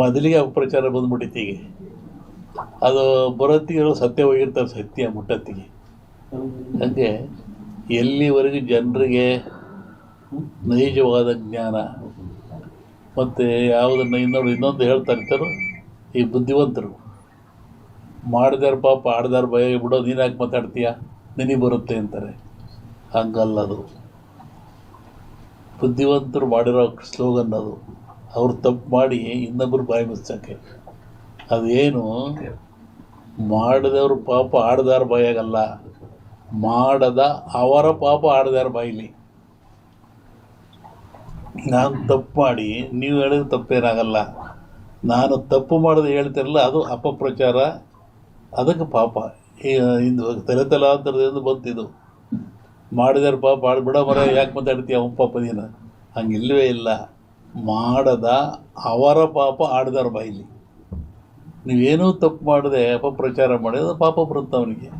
ಮೊದಲಿಗೆ ಅಪಪ್ರಚಾರ ಬಂದ್ಬಿಟ್ಟಿತ್ತೀಗೆ. ಅದು ಬರೋತ್ತಿಗೆ ಸತ್ಯ ಹೋಗಿರ್ತಾರೆ ಸತ್ಯ ಮುಟ್ಟತ್ತಿಗೆ. ಹಾಗೆ ಎಲ್ಲಿವರೆಗೂ ಜನರಿಗೆ ನೈಜವಾದ ಜ್ಞಾನ ಮತ್ತು ಯಾವುದನ್ನು ಇನ್ನೊಂದು ಇನ್ನೊಂದು ಹೇಳ್ತಾ ಇರ್ತಾರೋ ಈ ಬುದ್ಧಿವಂತರು. ಮಾಡಿದಾರ ಪಾಪ, ಆಡ್ದಾರ ಭಯ, ಬಿಡೋ, ನೀನು ಯಾಕೆ ಮಾತಾಡ್ತೀಯ? ನಿನಗೆ ಬರುತ್ತೆ ಅಂತಾರೆ. ಹಂಗಲ್ಲದು. ಬುದ್ಧಿವಂತರು ಮಾಡಿರೋ ಸ್ಲೋಗನ್ ಅದು. ಅವ್ರು ತಪ್ಪು ಮಾಡಿ ಇನ್ನೊಬ್ಬರು ಬಾಯಿ ಮುಚ್ಚಕ್ಕೆ ಅದೇನು? ಮಾಡಿದವ್ರ ಪಾಪ ಆಡ್ದಾರ ಬಾಯಾಗಲ್ಲ. ಮಾಡದ ಅವರ ಪಾಪ ಆಡ್ದಾರ ಬಾಯಿಲಿ ನಾನು ತಪ್ಪು ಮಾಡಿ, ನೀವು ಹೇಳಿದ್ರೆ ತಪ್ಪೇನಾಗಲ್ಲ. ನಾನು ತಪ್ಪು ಮಾಡೋದು ಹೇಳ್ತಿರಲ್ಲ, ಅದು ಅಪಪ್ರಚಾರ. ಅದಕ್ಕೆ ಪಾಪ. ಇದು ತಲೆ ತಲಾಂತರದಿಂದ ಬಂತಿದ್ದು ಮಾಡಿದಾರ ಪಾಪ ಆಡ್ಬಿಡ ಮರ, ಯಾಕೆ ಮಾತಾಡ್ತೀಯ ಅವನ ಪಾಪ ನೀನು ಹಂಗಿಲ್ವೇ ಇಲ್ಲ. ಮಾಡದ ಅವರ ಪಾಪ ಆಡ್ದಾರ ಬಾಯಿಲಿ ನೀವೇನೂ ತಪ್ಪು ಮಾಡದೆ ಅಪಪ್ರಚಾರ ಮಾಡಿ ಅದು ಪಾಪ ಬರುತ್ತೆ ಅವನಿಗೆ.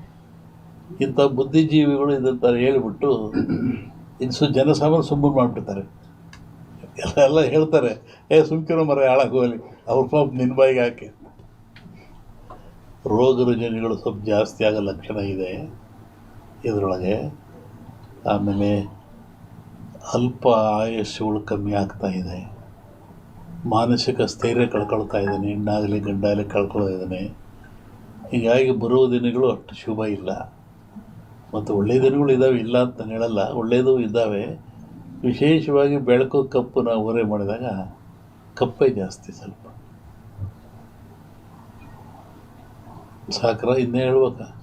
ಇಂಥ ಬುದ್ಧಿಜೀವಿಗಳು ಇದಂತ ಹೇಳಿಬಿಟ್ಟು ಇದು ಸು ಜನಸಾಮಾನ್ಯ ಸುಮ್ಮನೆ ಮಾಡಿಬಿಡ್ತಾರೆ. ಎಲ್ಲ ಎಲ್ಲ ಹೇಳ್ತಾರೆ, ಏ ಸುಮ್ಕಿರೋ ಮರ ಹಾಳಾಗೋಲಿ ಅವ್ರ ಪಾಪ ನಿನ್ನ ಬಾಯಿಗೆ ಹಾಕಿ. ರೋಗ ರುಜಿನಗಳು ಸ್ವಲ್ಪ ಜಾಸ್ತಿ ಆಗೋ ಲಕ್ಷಣ ಇದೆ ಇದರೊಳಗೆ. ಆಮೇಲೆ ಅಲ್ಪ ಆಯುಷ್ಯಗಳು ಕಮ್ಮಿ ಆಗ್ತಾ ಇದೆ. ಮಾನಸಿಕ ಸ್ಥೈರ್ಯ ಕಳ್ಕೊಳ್ತಾ ಇದ್ದಾನೆ. ಹೆಣ್ಣಾಗಲಿ ಗಂಡಾಗಲಿ ಕಳ್ಕೊಳ್ತಾ ಇದ್ದಾನೆ. ಹೀಗಾಗಿ ಬರುವ ದಿನಗಳು ಅಷ್ಟು ಶುಭ ಇಲ್ಲ. ಮತ್ತು ಒಳ್ಳೆಯ ದಿನಗಳು ಇದ್ದಾವೆ ಇಲ್ಲ ಅಂತ ನಾನು ಹೇಳಲ್ಲ. ಒಳ್ಳೆಯದು ಇದ್ದಾವೆ. ವಿಶೇಷವಾಗಿ ಬೆಳಕು ಕಪ್ಪು ನಾವು ಓರೆ ಮಾಡಿದಾಗ ಕಪ್ಪೇ ಜಾಸ್ತಿ ಸ್ವಲ್ಪ. ಸಾಕ್ರ ಇನ್ನೇ ಹೇಳ್ಬೇಕಾ?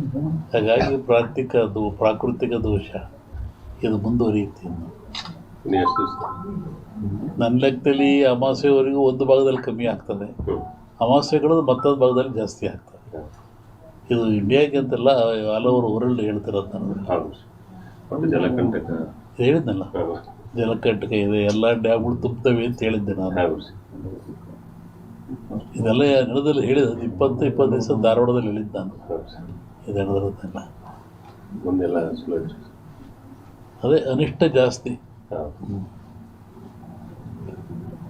ಹಾಗಾಗಿ ಪ್ರಾಕೃತಿಕ ಅದು ಪ್ರಾಕೃತಿಕ ದೋಷ ಇದು ಮುಂದುವರಿಯುತ್ತೆ ನನ್ನ ಲೆಕ್ಕದಲ್ಲಿ ಅಮಾವಾಸ್ಯೆವರೆಗೂ ಒಂದು ಭಾಗದಲ್ಲಿ ಕಮ್ಮಿ ಆಗ್ತದೆ. ಅಮಾವಾಸ್ಯೆಗಳದು ಅಮಾವಾಸ್ಯೆಗಳು ಮತ್ತೊಂದು ಭಾಗದಲ್ಲಿ ಜಾಸ್ತಿ ಆಗ್ತದೆ. ಇದು ಇಂಡಿಯಾಗೆ ಅಂತೆಲ್ಲ ಓವರ್ ವರ್ಲ್ಡ್ ಹೇಳ್ತಿರೋದು ನನಗೆ ಜಲಕಂಟಕ? ಹೇಳಿದ್ನಲ್ಲ. ಜಲಕಂಟಕ ಇದೆ ಎಲ್ಲ ಡ್ಯಾಮ್ಗಳು ತುಂಬ್ತವೆ ಅಂತ ಹೇಳಿದ್ದೆ ನಾನು. ಇದೆಲ್ಲ ನಡೆದಲ್ಲಿ ಹೇಳಿದ ಇಪ್ಪತ್ತು ಇಪ್ಪತ್ತು ದಿವಸ ಧಾರವಾಡದಲ್ಲಿ ಹೇಳಿದ್ದು ನಾನು. ಇದೆಲ್ಲ ಇದು ನಡೆದಿರೋದೆಲ್ಲ ಮುಂದೆಲ್ಲ ಸ್ಲೋ ಅದೇ ಅನಿಷ್ಟ ಜಾಸ್ತಿ.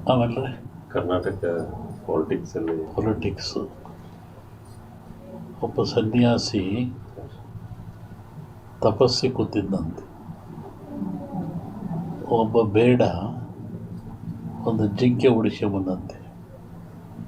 ಆಮೇಲೆ? ಕರ್ನಾಟಕ ಪಾಲಿಟಿಕ್ಸಲ್ಲಿ ಪೊಲಿಟಿಕ್ಸು ಒಬ್ಬ ಸನ್ಯಾಸಿ ತಪಸ್ಸಿ ಕೂತಿದ್ದಂತೆ. ಒಬ್ಬ ಬೇಡ ಒಂದು ಜಿಂಕೆ ಬಂದಂತೆ.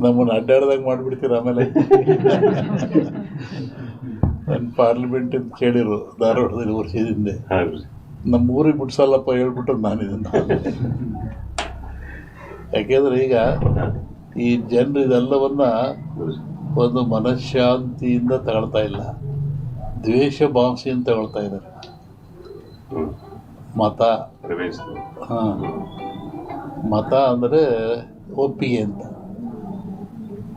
ನಮ್ಮನ್ನು ಅಡ್ಡಾಡ್ದಾಗ ಮಾಡಿಬಿಡ್ತೀರ ಆಮೇಲೆ? ಪಾರ್ಲಿಮೆಂಟ್ ಅಂತ ಕೇಳಿರು ಧಾರವಾಡದಲ್ಲಿ ವರ್ಷದಿಂದ ನಮ್ಮ ಊರಿಗೆ ಬಿಡ್ಸಲ್ಲಪ್ಪ ಹೇಳ್ಬಿಟ್ಟು ನಾನು ಇದನ್ನು ಯಾಕೆಂದ್ರೆ ಈಗ ಈ ಜನರು ಇದೆಲ್ಲವನ್ನ ಒಂದು ಮನಃಶಾಂತಿಯಿಂದ ತಗೊಳ್ತಾ ಇಲ್ಲ. ದ್ವೇಷ ಭಾವಿಸಿಯಿಂದ ತಗೊಳ್ತಾ ಇದ್ದಾರೆ. ಮತ. ಹಾಂ. ಮತ ಅಂದರೆ ಒಪ್ಪಿಗೆ ಅಂತ.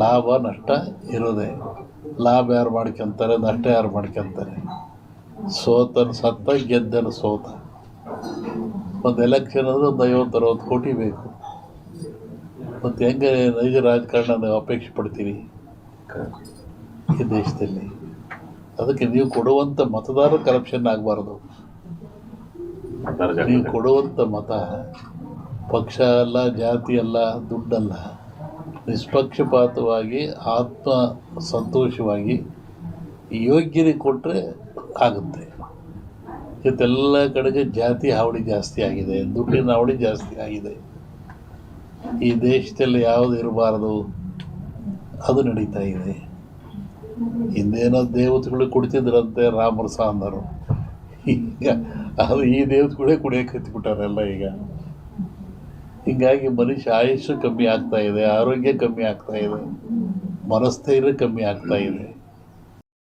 ಲಾಭ ನಷ್ಟ ಇರೋದೇ. ಲಾಭ ಯಾರು ಮಾಡ್ಕೊಂತಾರೆ ನಷ್ಟ ಯಾರು ಮಾಡ್ಕೊಂತಾರೆ? ಸೋತನ ಸತ್ತ ಗೆದ್ದನ ಸೋತ. ಒಂದು ಎಲೆಕ್ಷನ್ ಅಂದರೆ ಒಂದು ಐವತ್ತು ಅರವತ್ತು ಕೋಟಿ ಬೇಕು. ಮತ್ತು ಹೆಂಗೆ ನೈಜ ರಾಜಕಾರಣ ನಾವು ಅಪೇಕ್ಷೆ ಪಡ್ತೀರಿ? ಈ ದೇಶದಲ್ಲಿ. ಅದಕ್ಕೆ ನೀವು ಕೊಡುವಂಥ ಮತದಾರ ಕರಪ್ಷನ್ ಆಗಬಾರ್ದು. ನೀವು ಕೊಡುವಂಥ ಮತ ಪಕ್ಷ ಅಲ್ಲ ಜಾತಿ ಅಲ್ಲ ದುಡ್ಡಲ್ಲ. ನಿಷ್ಪಕ್ಷಪಾತವಾಗಿ ಆತ್ಮ ಸಂತೋಷವಾಗಿ ಯೋಗ್ಯರಿಗೆ ಕೊಟ್ಟರೆ ಆಗುತ್ತೆ. ಇವತ್ತೆಲ್ಲ ಕಡೆಗೆ ಜಾತಿ ಹಾವಳಿ ಜಾಸ್ತಿ ಆಗಿದೆ, ದುಡ್ಡಿನ ಹಾವಳಿ ಜಾಸ್ತಿ ಆಗಿದೆ. ಈ ದೇಶದಲ್ಲಿ ಯಾವುದು ಇರಬಾರದು? ಅದು ನಡೀತಾ ಇದೆ. ಹಿಂದೇನೋ ದೇವತೆಗಳು ಕುಡಿತಿದ್ರಂತೆ ರಾಮರಸ ಅಂದರು ಈಗ ಅದು ಈ ದೇವತೆಗಳೇ ಕುಡಿಯೋಕೆ ಹತ್ತಿಬಿಟ್ಟಾರೆಲ್ಲ ಈಗ. ಹೀಗಾಗಿ ಮನುಷ್ಯ ಆಯುಷ್ಯ ಕಮ್ಮಿ ಆಗ್ತಾ ಇದೆ ಆರೋಗ್ಯ ಕಮ್ಮಿ ಆಗ್ತಾ ಇದೆ ಮನಸ್ಥೈರ್ಯ ಕಮ್ಮಿ ಆಗ್ತಾ ಇದೆ.